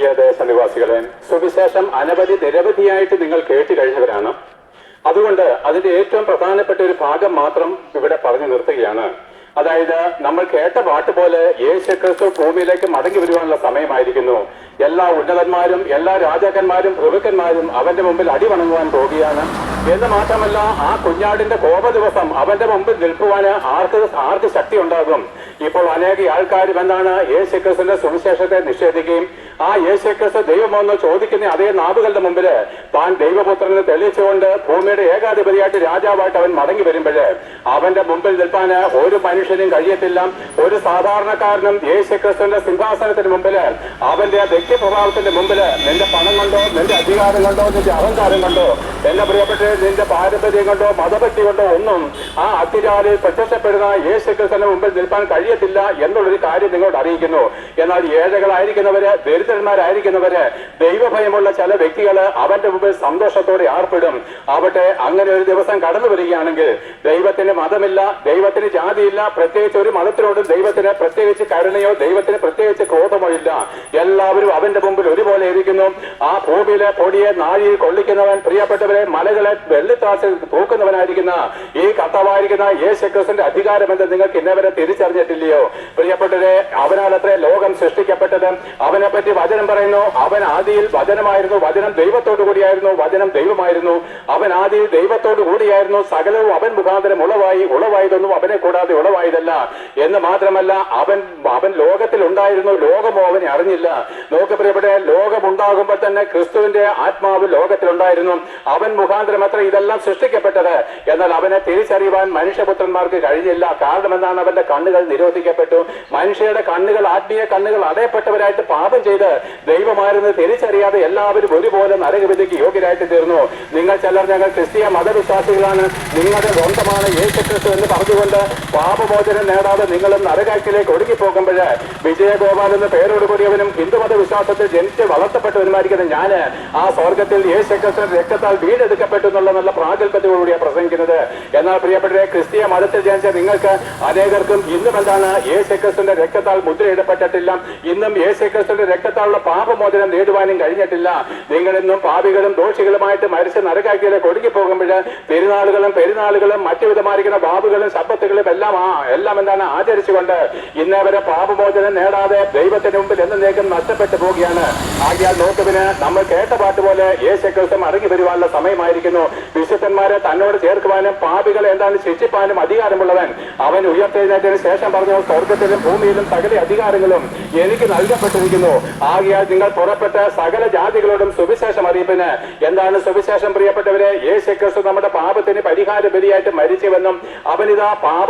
പ്രിയ ദേശനിവാസികളെ സുവിശേഷം അനവധി നിരവധിയായിട്ട് നിങ്ങൾ കേട്ട് കഴിഞ്ഞവരാണ്. അതുകൊണ്ട് അതിന്റെ ഏറ്റവും പ്രധാനപ്പെട്ട ഒരു ഭാഗം മാത്രം ഇവിടെ പറഞ്ഞു നിർത്തുകയാണ്. അതായത് നമ്മൾ കേട്ട പാട്ട് പോലെ യേശു ക്രിസ്തു ഭൂമിയിലേക്ക് മടങ്ങി വരുവാനുള്ള സമയമായിരിക്കുന്നു. എല്ലാ ഉന്നതന്മാരും എല്ലാ രാജാക്കന്മാരും പ്രഭുക്കന്മാരും അവന്റെ മുമ്പിൽ അടിവണങ്ങുവാൻ പോവുകയാണ് എന്ന് മാത്രമല്ല ആ കുഞ്ഞാടിന്റെ കോപ ദിവസം അവന്റെ മുമ്പിൽ നിൽക്കുവാന് ആർക്ക് ആർക്ക് ശക്തി ഉണ്ടാകും ഇപ്പോൾ അനേക ആൾക്കാരും എന്താണ് യേശു ക്രിസ്തുവിന്റെ സുവിശേഷത്തെ നിഷേധിക്കുകയും ആ യേശു ക്രിസ്തു ചോദിക്കുന്ന അതേ നാവുകളുടെ മുമ്പിൽ താൻ ദൈവപുത്രനെ തെളിയിച്ചുകൊണ്ട് ഭൂമിയുടെ ഏകാധിപതിയായിട്ട് രാജാവായിട്ട് അവൻ മടങ്ങി വരുമ്പോഴ് അവന്റെ മുമ്പിൽ നിൽപ്പാൻ ഒരു മനുഷ്യനും കഴിയത്തില്ല. ഒരു സാധാരണക്കാരനും യേശു ക്രിസ്തുവിന്റെ സിംഹാസനത്തിന് മുമ്പിൽ അവന്റെ വ്യക്തിപ്രഭാവത്തിന്റെ മുമ്പിൽ നിന്റെ പണം കൊണ്ടോ നിന്റെ അധികാരം കൊണ്ടോ നിന്റെ അഹങ്കാരം കൊണ്ടോ എന്റെ പ്രിയപ്പെട്ട നിന്റെ പാരമ്പര്യം കൊണ്ടോ മതഭക്തി കൊണ്ടോ ഒന്നും ആ അത്തിരാലിൽ പ്രത്യക്ഷപ്പെടുന്ന യേശു മുമ്പിൽ നിൽപ്പാൻ കഴിയത്തില്ല എന്നുള്ളൊരു കാര്യം നിങ്ങളോട് അറിയിക്കുന്നു. എന്നാൽ ഏഴകളായിരിക്കുന്നവര് ദരിദ്രന്മാരായിരിക്കുന്നവര് ദൈവഭയമുള്ള ചില വ്യക്തികൾ അവന്റെ മുമ്പിൽ സന്തോഷത്തോടെ ആർപ്പിടും. ആവട്ടെ അങ്ങനെ ഒരു ദിവസം കടന്നു വരികയാണെങ്കിൽ ദൈവത്തിന് മതമില്ല ദൈവത്തിന് ജാതിയില്ല പ്രത്യേകിച്ച് ഒരു മതത്തിനോടും ദൈവത്തിന് പ്രത്യേകിച്ച് കരുണയോ ദൈവത്തിന് പ്രത്യേകിച്ച് ക്രോധമോ ഇല്ല. എല്ലാവരും അവന്റെ മുമ്പിൽ ഒരുപോലെ ഇരിക്കുന്നു. ആ ഭൂമിയിലെ പൊടിയെ നാഴിയിൽ കൊള്ളിക്കുന്നവൻ പ്രിയപ്പെട്ടവരെ മലകളെ വെള്ളിത്താഴ്ച തൂക്കുന്നവനായിരിക്കുന്ന ഈ കർത്താവായിരിക്കുന്ന യേശു ക്രിസ്തുവിന്റെ അധികാരമെന്ന് നിങ്ങൾക്ക് ഇന്നവരെ തിരിച്ചറിഞ്ഞിട്ടില്ലയോ? പ്രിയപ്പെട്ടവരെ അവനാൽ അത്രേ ലോകം സൃഷ്ടിക്കപ്പെട്ടത്. അവനെ പറ്റി വചനം പറയുന്നു. അവൻ ആദിയിൽ വചനമായിരുന്നു. വചനം ദൈവത്തോടു കൂടിയായിരുന്നു. വചനം ദൈവമായിരുന്നു. അവൻ ആദിയിൽ ദൈവത്തോടു കൂടിയായിരുന്നു. സകലവും അവൻ മുഖാന്തരം ഉളവായി ഉളവായതൊന്നും അവനെ കൂടാതെ ഉളവായതല്ല. എന്ന് മാത്രമല്ല അവൻ അവൻ ലോകത്തിൽ ഉണ്ടായിരുന്നു. ലോകമോ അവനെ അറിഞ്ഞില്ല. നോക്ക് പ്രിയപ്പെട്ട ലോകം ഉണ്ടാകുമ്പോൾ തന്നെ ക്രിസ്തുവിന്റെ ആത്മാവ് ലോകത്തിലുണ്ടായിരുന്നു. അവൻ മുഖാന്തരം അത്ര ഇതെല്ലാം സൃഷ്ടിക്കപ്പെട്ടത്? എന്നാൽ അവനെ തിരിച്ചറിയുവാൻ മനുഷ്യപുത്രന്മാർക്ക് കഴിഞ്ഞില്ല. കാരണം എന്താണ് അവന്റെ കണ്ണുകൾ നിരോധിക്കപ്പെട്ടു. മനുഷ്യരുടെ കണ്ണുകൾ ആത്മീയ കണ്ണുകൾ അടയപ്പെട്ടവരായിട്ട് പാപം ചെയ്ത് ദൈവമായിരുന്ന് തിരിച്ചറിയാതെ എല്ലാവരും ഒരുപോലെ നരകവിധിക്ക് യോഗ്യരായിട്ട് തീർന്നു. നിങ്ങൾ ചിലർ ഞങ്ങൾ ക്രിസ്തീയ മതവിശ്വാസികളാണ്. നിങ്ങളുടെ സ്വന്തമാണ് യേശു ക്രിസ്തു എന്ന് പറഞ്ഞുകൊണ്ട് പാപമോചനം നേടാതെ നിങ്ങളും നരകാക്കിലേക്ക് ഒടുങ്ങിപ്പോകുമ്പോൾ വിജയഗോപാൽ എന്ന പേരോട് കൂടിയവനും ഹിന്ദുമത വിശ്വാസത്തിൽ ജനിച്ച് വളർത്തപ്പെട്ടവനുമായിരിക്കുന്ന ഞാൻ ആ സ്വർഗത്തിൽ യേശു ക്രിസ്തു രക്തത്താൽ വീണ്ടെടുക്കപ്പെട്ടു എന്നുള്ള നല്ല പ്രാഗൽഭ്യത്തോടുകൂടിയാണ് പ്രസംഗിക്കുന്നത്. എന്നാൽ പ്രിയപ്പെട്ടവരെ ക്രിസ്തീയ മതത്തിൽ ജനിച്ച നിങ്ങൾക്ക് അനേകർക്കും ഇന്നും എന്താണ് യേശു ക്രിസ്തുവിന്റെ രക്തത്താൽ മുദ്രയിടപ്പെട്ടിട്ടില്ല. ഇന്നും യേശു ക്രിസ്തുവിന്റെ രക്തത്താലുള്ള പാപമോചനം നേടുവാനും കഴിഞ്ഞിട്ടില്ല. നിങ്ങൾ ഇന്നും പാപികളും ദോഷികളുമായിട്ട് മരിച്ച് നരകാക്കിയത് ഒടുങ്ങിപ്പോകുമ്പോൾ പോകുമ്പോൾ പെരുന്നാളുകളും മറ്റു വിധമായിരിക്കുന്ന ബാബുകളും ശബ്ദത്തുകളും എല്ലാം ആ എല്ലാം എന്താണ് ആചരിച്ചുകൊണ്ട് ഇന്നേ വരെ പാപമോചനം നേടാതെ ദൈവത്തിന് മുമ്പിൽ എന്നേക്കും നഷ്ടപ്പെട്ടു പോവുകയാണ്. ആകിയാൽ നോക്കുവിന് നമ്മൾ കേട്ട പാട്ട് പോലെ യേശു ക്രിസ്തു മടങ്ങി വരുവാനുള്ള സമയമായിരിക്കുന്നു. വിശുദ്ധന്മാരെ തന്നോട് ചേർക്കുവാനും പാപികൾ എന്താണ് ശിക്ഷിപ്പാനും അധികാരമുള്ളവൻ അവൻ ഉയർത്തെഴുന്നേറ്റതിന് ശേഷം പറഞ്ഞു സ്വർഗത്തിലും ഭൂമിയിലും സകല അധികാരങ്ങളും എനിക്ക് നൽകപ്പെട്ടിരിക്കുന്നു. ആകിയാൽ നിങ്ങൾ പുറപ്പെട്ട് സകല ജാതികളോടും സുവിശേഷം അറിയിപ്പിന്. എന്താണ് സുവിശേഷം പ്രിയപ്പെട്ടവരെ? യേശു ക്രിസ്തു നമ്മുടെ പാപത്തിന് പരിഹാര ബലിയായിട്ട് മരിച്ചുവെന്നും അവനിതാ പാപ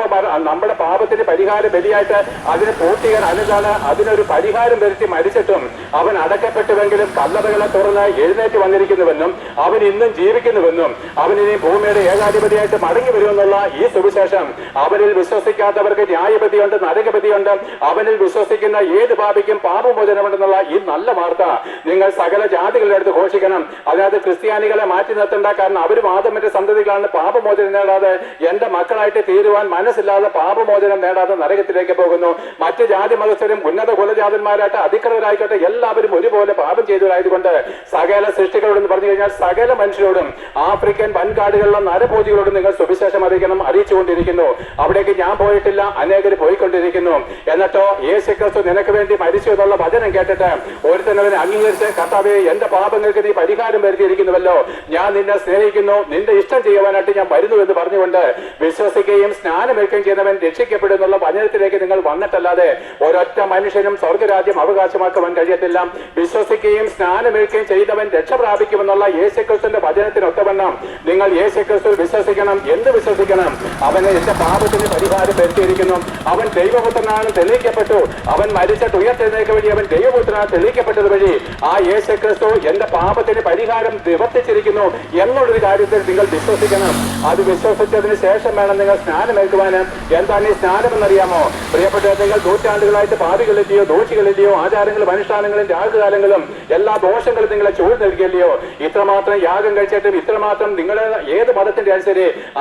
നമ്മുടെ പാപത്തിന് പരിഹാര ബലിയായിട്ട് അതിന് പൂർത്തീകരണം അതിനാണ് അതിനൊരു പരിഹാരം വരുത്തി മരിച്ചിട്ടും അവൻ അടക്കപ്പെട്ടുവെങ്കിലും കല്ലറകളെ തുറന്ന് എഴുന്നേറ്റ് വന്നിരിക്കുന്നുവെന്നും അവൻ ഇന്നും ജീവിക്കുന്നുവെന്നും അവനിനി ഭൂമിയുടെ ഏകാധിപതിയായിട്ട് മടങ്ങി വരുമെന്നുള്ള ഈ സുവിശേഷം അവനിൽ വിശ്വസിക്കാത്തവർക്ക് ന്യായപതിയുണ്ട് നരകപതിയുണ്ട് അവനിൽ വിശ്വസിക്കുന്ന ഏത് പാപിക്കും പാപമോചനമുണ്ടെന്നുള്ള ഈ നല്ല വാർത്ത നിങ്ങൾ സകല ജാതികളുടെ അടുത്ത് ഘോഷിക്കണം. അതിനകത്ത് ക്രിസ്ത്യാനികളെ മാറ്റി നിർത്തേണ്ട കാരണം അവരും ആദമിന്റെ സന്തതികളാണ്. പാപമോചനം നേടാതെ എന്റെ മക്കളായിട്ട് തീരുവാൻ മനസ്സില്ലാതെ പാപമോചനം നേടാതെ നരകത്തിലേക്ക് പോകുന്നു. മറ്റ് ജാതി മതസ്ഥരും ഉന്നത കുലജാതന്മാരായിട്ട് അധികൃതരായിക്കോട്ടെ എല്ലാവരും ഒരുപോലെ പാപം ചെയ്തവരായതുകൊണ്ട് സകല സൃഷ്ടികളോട് പറഞ്ഞു കഴിഞ്ഞാൽ സകല മനുഷ്യരോടും ആഫ്രിക്കൻ വൻകാടുകളിലെ നരഭോജികളോടും നിങ്ങൾ സുവിശേഷം അറിയിക്കണം അറിയിച്ചുകൊണ്ടിരിക്കുന്നു. അവിടേക്ക് ഞാൻ പോയിട്ടില്ല അനേകർ പോയിക്കൊണ്ടിരിക്കുന്നു. എന്നിട്ടോ യേശു ക്രിസ്തു നിനക്ക് വേണ്ടി മരിച്ചു എന്നുള്ള വചനം കേട്ടിട്ട് ഒരുത്തനവനെ അംഗീകരിച്ച് കർത്താവെ എന്റെ പാപങ്ങൾക്ക് നീ പരിഹാരം വരുത്തിയിരിക്കുന്നുവല്ലോ. ഞാൻ നിന്നെ സ്നേഹിക്കുന്നു നിന്റെ ഇഷ്ടം ചെയ്യുവാനായിട്ട് ഞാൻ വരുന്നു എന്ന് പറഞ്ഞുകൊണ്ട് വിശ്വസിക്കുകയും സ്നാനമേൽക്കുകയും ചെയ്യുന്നവൻ രക്ഷിക്കപ്പെടും എന്നുള്ള വചനത്തിലേക്ക് നിങ്ങൾ വന്നിട്ടല്ലാതെ ഒരൊറ്റ മനുഷ്യനും സ്വർഗരാജ്യം അവകാശമാക്കുവാൻ കഴിയത്തില്ല. വിശ്വസിക്കുകയും സ്നാനമേൽക്കുകയും ചെയ്തവൻ രക്ഷ പ്രാപിക്കുമെന്നുള്ള യേശുക്രിസ്തുവിന്റെ വചനത്തിനൊത്തവണ്ണം നിങ്ങൾ യേശു ക്രിസ്തു വിശ്വസിക്കണം. എന്ത് വിശ്വസിക്കണം? അവന് എന്റെ പാപത്തിന് പരിഹാരം വരുത്തിയിരിക്കുന്നു അവൻ ദൈവപുത്രനാണ് തെളിയിക്കപ്പെട്ടു. അവൻ മരിച്ചിട്ട് ഉയർത്തെഴുന്നേക്ക് വഴി അവൻ ദൈവപുത്രനാണ് തെളിയിക്കപ്പെട്ടത് വഴി ആ യേശു ക്രിസ്തു എന്റെ പാപത്തിന് പരിഹാരം നിവർത്തിച്ചിരിക്കുന്നു എന്നുള്ളൊരു കാര്യത്തിൽ നിങ്ങൾ വിശ്വസിക്കണം. അത് വിശ്വസിച്ചതിന് ശേഷം വേണം നിങ്ങൾ സ്നാനമേൽക്കുവാന് എന്താണ് ഈ സ്നാനം എന്നറിയാമോ പ്രിയപ്പെട്ട നിങ്ങൾ നൂറ്റാണ്ടുകളായിട്ട് പാപികളില്ലയോ ദോഷികളില്ലയോ ആചാരങ്ങളും അനുഷ്ഠാനങ്ങളും രാഗകാലങ്ങളും എല്ലാ ദോഷങ്ങളും നിങ്ങളെ ചൂട് നൽകിയല്ലയോ ഇത്രമാത്രം യാഗം കഴിച്ചിട്ടും ഇത്രമാത്രം നിങ്ങൾ ഏത് മതത്തിന്റെ അനുസരിച്ച്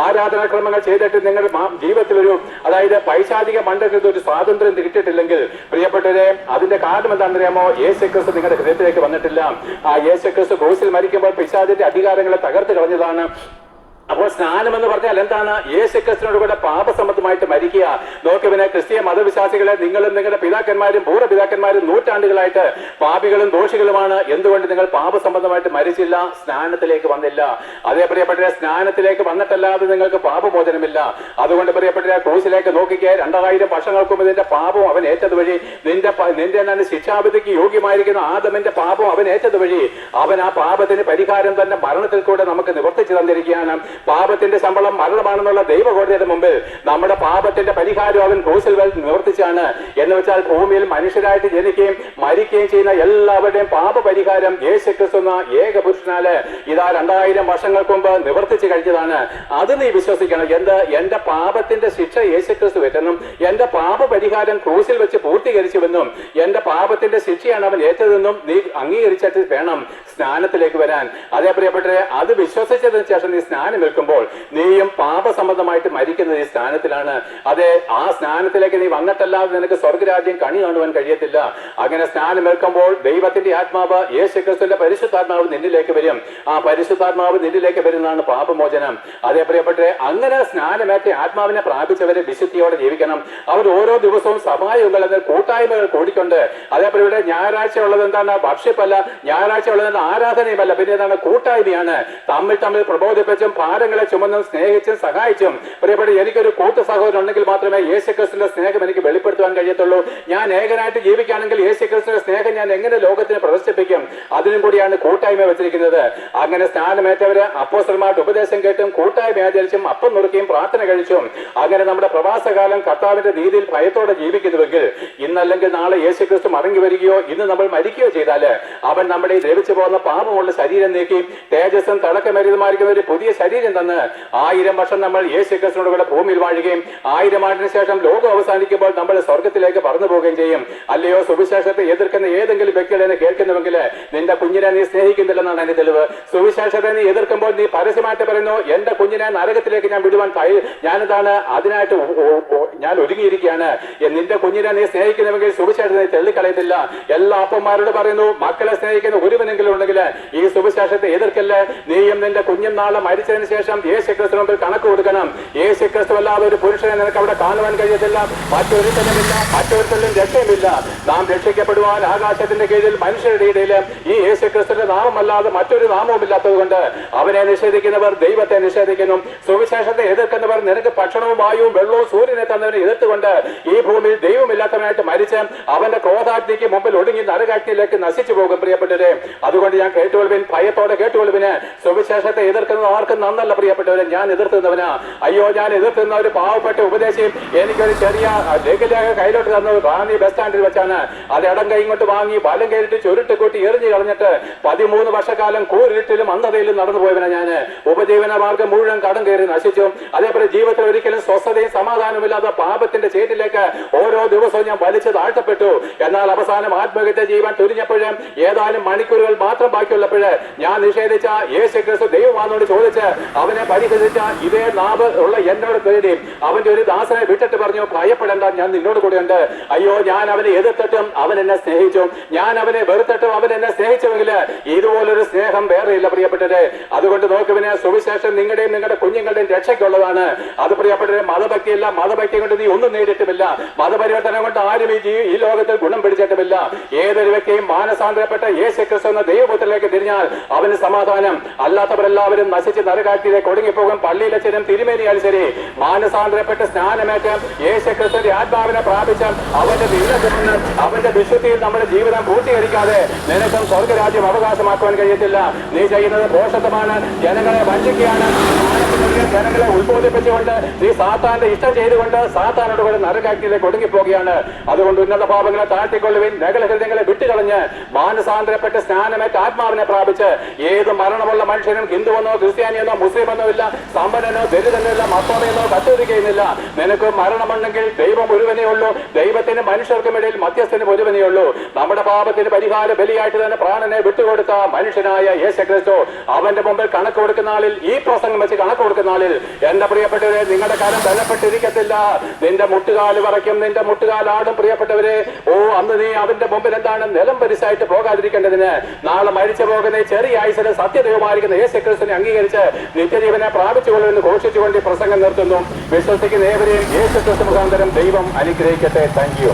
ആരാധനാക്രമങ്ങൾ ചെയ്തിട്ട് നിങ്ങളുടെ ജീവിതത്തിലൊരു അതായത് പൈശാചിക മണ്ഡലത്തിൽ ഒരു സ്വാതന്ത്ര്യം കിട്ടിയിട്ടില്ലെങ്കിൽ പ്രിയപ്പെട്ടവരെ അതിന്റെ കാരണം എന്താണെന്നറിയാമോ? യേശു ക്രിസ്തു നിങ്ങളുടെ ഹൃദയത്തിലേക്ക് വന്നിട്ടില്ല. ആ യേശു ക്രിസ്തു ക്രൂസിൽ മരിക്കുമ്പോൾ പിശാചിന്റെ അധികാരങ്ങളെ തകർത്ത് കളഞ്ഞതാണ്. അപ്പോൾ സ്നാനം എന്ന് പറഞ്ഞാൽ എന്താണ്? യേശു ക്രിസ്തുവിനോട് കൂടെ പാപസംബന്ധമായിട്ട് മരിക്കുക. നോക്കിവിനെ ക്രിസ്തീയ മതവിശ്വാസികളെ നിങ്ങളും നിങ്ങളുടെ പിതാക്കന്മാരും പൂർവപിതാക്കന്മാരും നൂറ്റാണ്ടുകളായിട്ട് പാപികളും ദോഷികളുമാണ്. എന്തുകൊണ്ട് നിങ്ങൾ പാപസംബന്ധമായിട്ട് മരിച്ചില്ല? സ്നാനത്തിലേക്ക് വന്നില്ല. അതേ പ്രിയപ്പെട്ട സ്നാനത്തിലേക്ക് വന്നിട്ടല്ലാതെ നിങ്ങൾക്ക് പാപമോചനമില്ല. അതുകൊണ്ട് പ്രിയപ്പെട്ട ക്രൂസിലേക്ക് നോക്കിക്കേ. രണ്ടായിരം വർഷങ്ങൾക്ക് നിന്റെ പാപം അവൻ ഏറ്റത് വഴി നിന്റെ നിന്റെ തന്നെ ശിക്ഷാവിധിക്ക് യോഗ്യമായിരിക്കുന്ന ആദമിന്റെ പാപം അവൻ ഏറ്റത് വഴി അവൻ ആ പാപത്തിന് പരിഹാരം തന്നെ മരണത്തിൽ കൂടെ നമുക്ക് നിവർത്തിച്ചു തന്നിരിക്കുകയാണ്. പാപത്തിന്റെ ശമ്പളം മരണമാണെന്നുള്ള ദൈവകോടതിയുടെ മുമ്പിൽ നമ്മുടെ പാപത്തിന്റെ പരിഹാരം അവൻ ക്രൂസിൽ നിവർത്തിച്ചാണ്. എന്ന് വെച്ചാൽ ഭൂമിയിൽ മനുഷ്യരായിട്ട് ജനിക്കുകയും മരിക്കുകയും ചെയ്യുന്ന എല്ലാവരുടെയും പാപ പരിഹാരം യേശു ക്രിസ്തു എന്ന ഏക പുരുഷനാല് ഇതാ രണ്ടായിരം വർഷങ്ങൾക്ക് മുമ്പ് നിവർത്തിച്ചു കഴിഞ്ഞതാണ് അത് നീ വിശ്വസിക്കണം. എന്ത്? എന്റെ പാപത്തിന്റെ ശിക്ഷ യേശു ക്രിസ്തു വെറ്റെന്നും എന്റെ പാപ പരിഹാരം ക്രൂസിൽ വെച്ച് പൂർത്തീകരിച്ചുവെന്നും എന്റെ പാപത്തിന്റെ ശിക്ഷയാണ് അവൻ ഏറ്റതെന്നും നീ അംഗീകരിച്ചിട്ട് വേണം സ്നാനത്തിലേക്ക് വരാൻ. അതേ പ്രിയപ്പെട്ടവരെ അത് വിശ്വസിച്ചതിന് ശേഷം നീ സ്നാനം നിൽക്കുമ്പോൾ നീയും പാപസംബന്ധമായിട്ട് മരിക്കുന്ന ഈ സ്നാനത്തിലാണ് അതെ ആ സ്നാനത്തിലേക്ക് നീ വന്നിട്ടല്ലാതെ നിനക്ക് സ്വർഗരാജ്യം കണി കാണുവാൻ കഴിയത്തില്ല. അങ്ങനെ സ്നാനം ഏൽക്കുമ്പോൾ ദൈവത്തിന്റെ ആത്മാവ് യേശു ക്രിസ്തുവിന്റെ പരിശുദ്ധാത്മാവ് നിന്നിലേക്ക് വരും. ആ പരിശുദ്ധാത്മാവ് നിന്നിലേക്ക് വരുന്നതാണ് പാപമോചനം. അതേ പ്രിയപ്പെട്ടെ അങ്ങനെ സ്നാനമേറ്റ ആത്മാവിനെ പ്രാപിച്ചവരെ വിശുദ്ധിയോടെ ജീവിക്കണം. അവർ ഓരോ ദിവസവും സഭായുകൾ എന്ന കൂട്ടായ്മകൾ കൂടിക്കൊണ്ട് അതേപോലെ ഇവിടെ ഞായറാഴ്ച ഉള്ളത് എന്താണ്? ഭക്ഷ്യപ്പല്ല ഞായറാഴ്ച ഉള്ളത് ആരാധനയുമല്ല. പിന്നെ എന്താണ്? കൂട്ടായ്മയാണ്. തമ്മിൽ തമ്മിൽ പ്രബോധിപ്പിച്ചും ഭാരങ്ങളെ ചുമന്നും സ്നേഹിച്ചും സഹായിച്ചും. പ്രിയപ്പെട്ട എനിക്കൊരു കൂട്ടു സഹോദരൻ ഉണ്ടെങ്കിൽ മാത്രമേ യേശു ക്രിസ്തുവിന്റെ സ്നേഹം എനിക്ക് വെളിപ്പെടുത്തുവാൻ കഴിയത്തുള്ളൂ. ഞാൻ ഏകനായിട്ട് ജീവിക്കുകയാണെങ്കിൽ യേശു ക്രിസ്തുവിന്റെ സ്നേഹം ഞാൻ എങ്ങനെ ലോകത്തിന് പ്രദർശിപ്പിക്കും? അതിനും കൂടിയാണ് കൂട്ടായ്മ വെച്ചിരിക്കുന്നത്. അങ്ങനെ സ്നാനമേറ്റവര് അപ്പോസന്മാരുടെ ഉപദേശം കേട്ടും കൂട്ടായ്മ ആചരിച്ചും അപ്പം നുറുക്കിയും പ്രാർത്ഥന കഴിച്ചും അങ്ങനെ നമ്മുടെ പ്രവാസകാലം കർത്താവിന്റെ രീതിയിൽ ഭയത്തോടെ ജീവിക്കുന്നുവെങ്കിൽ ഇന്നല്ലെങ്കിൽ നാളെ യേശു ക്രിസ്തു മടങ്ങി വരികയോ ഇന്ന് നമ്മൾ മരിക്കുകയോ ചെയ്താൽ അവൻ നമ്മുടെ ദ്രവിച്ചു പോകുന്ന പാപമുള്ള ശരീരം നീക്കി തേജസ്സും തടക്കമേറിയതുമായിരിക്കുന്ന ഒരു പുതിയ ശരീരം തന്ന് ആയിരം വർഷം നമ്മൾ യേശു ക്രിസ്തുവിനോട് കൂടെ ഭൂമിയിൽ വാഴുകയും ആയിരം ആണ്ടിന് ശേഷം ലോകം അവസാനിക്കുമ്പോൾ നമ്മൾ സ്വർഗത്തിലേക്ക് പറന്നു പോവുകയും ചെയ്യും. അല്ലയോ സുവിശേഷത്തെ എതിർക്കുന്ന ഏതെങ്കിലും വ്യക്തികളെ കേൾക്കുന്നുവെങ്കിൽ നിന്റെ കുഞ്ഞിനെ നീ സ്നേഹിക്കുന്നില്ലെന്നാണ് എന്റെ തെളിവ്. സുവിശേഷത്തെ നീ എതിർക്കുമ്പോൾ നീ പരസ്യമായിട്ട് പറയുന്നു എന്റെ കുഞ്ഞിനെ നരകത്തിലേക്ക് ഞാൻ വിടുവാൻ ഞാനിതാണ് അതിനായിട്ട് ഞാൻ ഒരുങ്ങിയിരിക്കുകയാണ്. നിന്റെ കുഞ്ഞിനെ നീ സ്നേഹിക്കുന്നുവെങ്കിൽ സുവിശേഷത്തെ തള്ളിക്കളയത്തില്ല. എല്ലാ അപ്പന്മാരോട് പറയുന്നു മക്കളെ സ്നേഹിക്കുന്ന ഒരുവനെങ്കിലും ഉണ്ടെങ്കിൽ ഈ സുവിശേഷത്തെ എതിർക്കല്ലേ? നീയും നിന്റെ കുഞ്ഞും നാളെ മരിച്ചതിന് ശേഷം യേശു ക്രിസ്തു മുമ്പിൽ കണക്ക് കൊടുക്കണം. യേശു ക്രിസ്തു അല്ലാതെ ഒരു പുരുഷനെ നിനക്ക് അവിടെ കാണുവാൻ കഴിയത്തില്ല. മറ്റൊരുത്തനുമില്ല. മറ്റൊരുത്തലും രക്ഷയുമില്ല. നാം രക്ഷിക്കപ്പെടുവാൻ ആകാശത്തിന്റെ കീഴിൽ മനുഷ്യരുടെ ഇടയിൽ ഈ യേശു ക്രിസ്തുവിന്റെ നാമമല്ലാതെ മറ്റൊരു നാമവും ഇല്ലാത്തത് കൊണ്ട് അവനെ നിഷേധിക്കുന്നവർ ദൈവത്തെ നിഷേധിക്കുന്നു. സുവിശേഷത്തെ എതിർക്കുന്നവർ നിനക്ക് ഭക്ഷണവും വായുവും വെള്ളവും സൂര്യനെ തന്നവരെ എതിർത്തുകൊണ്ട് ഈ ഭൂമിയിൽ ദൈവമില്ലാത്തവനായിട്ട് മരിച്ച് അവന്റെ ക്രോധാഗ്നിക്ക് മുമ്പിൽ ഒടുങ്ങി നരകാഗ്നിയിലേക്ക് നശിച്ചു പോകും പ്രിയപ്പെട്ടവരെ. അതുകൊണ്ട് ഞാൻ കേട്ടുകൊള്ളുവിൻ. ഭയത്തോടെ കേട്ടുകൊള്ളുവിന്. സുവിശേഷത്തെ എതിർക്കുന്നത് ആർക്കും നന്നല്ല പ്രിയപ്പെട്ടവരെ ഞാൻ എതിർത്തുന്നവനാ അയ്യോ ഞാൻ എതിർത്തുന്ന ഒരു പാവപ്പെട്ട ഉപദേശിയും എനിക്കൊരു ചെറിയ ലേഖലേഖ കയ്യിലോട്ട് തന്നത് റാന്നി ബസ് സ്റ്റാൻഡിൽ വെച്ചാണ്. അത് ഇടം കൈ ഇങ്ങോട്ട് വാങ്ങി വലം കയറിട്ട് ചുരുട്ട് കൂട്ടി എറിഞ്ഞു കളഞ്ഞിട്ട് പതിമൂന്ന് വർഷക്കാലം കൂരിട്ടിലും അന്ധതയിലും നടന്നു പോയവനാ ഞാൻ ഉപജീവന മാർഗം മുഴുവൻ കടം കയറി നശിച്ചു. അതേപോലെ ജീവിതത്തിൽ ഒരിക്കലും സ്വസ്ഥതയും സമാധാനമില്ലാത്ത പാപത്തിന്റെ ചേറ്റിലേക്ക് ഓരോ ദിവസവും ഞാൻ വലിച്ചു താഴ്ത്തപ്പെട്ടു. എന്നാൽ അവസാനം ആത്മഹത്യ ജീവൻ തുരിഞ്ഞപ്പോഴും ഏതാനും മണിക്കൂറുകൾ മാത്രം ബാക്കിയുള്ളപ്പോൾ ഞാൻ നിഷേധിച്ച യേശു ക്രിസ്തു ദൈവമാണെന്നോട് ചോദിച്ച് അവനെ പരിഹരിച്ച ഇതേ നാവ് ഉള്ള എന്നോട് പേടിയും അവന്റെ ഒരു ദാസനെ വിട്ടിട്ട് പറഞ്ഞു ഭയപ്പെടേണ്ട ഞാൻ നിന്നോട് കൂടെ ഉണ്ട്. അയ്യോ ഞാൻ അവനെ എതിർത്തിട്ടും അവൻ എന്നെ സ്നേഹിച്ചു. ഞാൻ അവനെ വെറുത്തിട്ടും അവൻ എന്നെ സ്നേഹിച്ചുവെങ്കിൽ ഇതുപോലൊരു സ്നേഹം വേറെ ഇല്ല പ്രിയപ്പെട്ടത് അതുകൊണ്ട് നോക്കുവിന് സുവിശേഷം നിങ്ങളുടെയും നിങ്ങളുടെ കുഞ്ഞുങ്ങളുടെയും രക്ഷയ്ക്കുള്ളതാണ്. അത് പ്രിയപ്പെട്ടത് മതഭക്തിയല്ല. മതഭക്തി കൊണ്ട് നീ ഒന്നും നേടിയിട്ടുമില്ല. മതപരിവർത്തനം കൊണ്ട് ആരും ഈ ഈ ലോകത്തിൽ ഗുണം പിടിച്ചിട്ടുമില്ല. ഏതൊരു വ്യക്തിയും മാനസാന്തരപ്പെട്ട യേശു ക്രിസ്തു എന്ന ദൈവപുത്രത്തിലേക്ക് തിരിഞ്ഞാൽ അവന് സമാധാനം. അല്ലാത്തവരെല്ലാവരും നശിച്ച് നരകാറ്റിലേക്ക് പള്ളിയിലെ പള്ളിയിലച്ചനും തിരുമേനിയാൽ ശരി മാനസാന്തരപ്പെട്ട് സ്നാനമേറ്റ് യേശു ക്രിസ്തുവിന്റെ ആത്മാവിനെ പ്രാപിച്ച അവന്റെ നീളത്തിൽ അവന്റെ വിശുദ്ധിയിൽ നമ്മുടെ ജീവിതം പൂർത്തീകരിക്കാതെ നിനക്കും സ്വർഗരാജ്യം അവകാശമാക്കുവാൻ കഴിയത്തില്ല. നീ ചെയ്യുന്നത് ദോഷത്വമാണ് ജനങ്ങളെ വഞ്ചിക്കുകയാണ്. ജനങ്ങളെ ഉത്ബോധിപ്പിച്ചുകൊണ്ട് ഈ സാത്താന്റെ ഇഷ്ടം ചെയ്തുകൊണ്ട് സാത്താനോട് കൂടെ നരകാക്കിയിലേക്ക് ഒടുങ്ങിപ്പോവുകയാണ് അതുകൊണ്ട് ഉന്നത പാപങ്ങളെ താഴ്ത്തിക്കൊള്ളുവിൻ നഗല ഹൃദയങ്ങളെ വിട്ടുകളഞ്ഞ് മാനസാന്തരപ്പെട്ട് സ്നാനമേറ്റ് ആത്മാവിനെ പ്രാപിച്ച് ഏത് മരണമുള്ള മനുഷ്യനും ഹിന്ദുവെന്നോ ക്രിസ്ത്യാനിയെന്നോ മുസ്ലിമെന്നോ ഇല്ല സമ്പന്നനോ ദരിദ്രനോ ഇല്ല മത്തോമയെന്നോ കത്തിരിക്കുന്നില്ല നിനക്ക് മരണമുണ്ടെങ്കിൽ ദൈവം ഒരുവനേ ഉള്ളൂ. ദൈവത്തിന് മനുഷ്യർക്കും ഇടയിൽ മധ്യസ്ഥന് ഒരുവനേ ഉള്ളൂ. നമ്മുടെ പാപത്തിന് പരിഹാര ബലിയായിട്ട് തന്നെ പ്രാണനെ വിട്ടുകൊടുത്ത മനുഷ്യനായ യേശുക്രിസ്തു അവന്റെ മുമ്പിൽ കണക്ക് കൊടുക്കുന്ന ആളിൽ ഈ പ്രസംഗം വെച്ച് കണക്ക് കൊടുക്കുന്ന ആളിൽ എന്റെ പ്രിയപ്പെട്ടവരെ നിങ്ങളുടെ കാലം ബലപ്പെട്ടിരിക്കത്തില്ല. നിന്റെ മുട്ടുകാൽ പറയ്ക്കും നിന്റെ മുട്ടുകാലാടും പ്രിയപ്പെട്ടവരെ. ഓ അന്ന് നീ അവന്റെ മുമ്പിൽ എന്താണ് നിലം പരിസായിട്ട് പോകാതിരിക്കേണ്ടതിന്? നാളെ മരിച്ചു പോകുന്ന ചെറിയ ആയുസിന് സത്യദൈവമായിരിക്കുന്ന യേശു ക്രിസ്തുവിനെ അംഗീകരിച്ച് നിത്യജീവനെ പ്രാപിച്ചുകൊള്ളുമെന്ന് ഘോഷിച്ചുകൊണ്ട് പ്രസംഗം നിർത്തുന്നു. വിശ്വസിക്കുന്ന ഏവരെയും യേശു ക്രിസ്തു മുഖാന്തരം ദൈവം അനുഗ്രഹിക്കട്ടെ. Thank you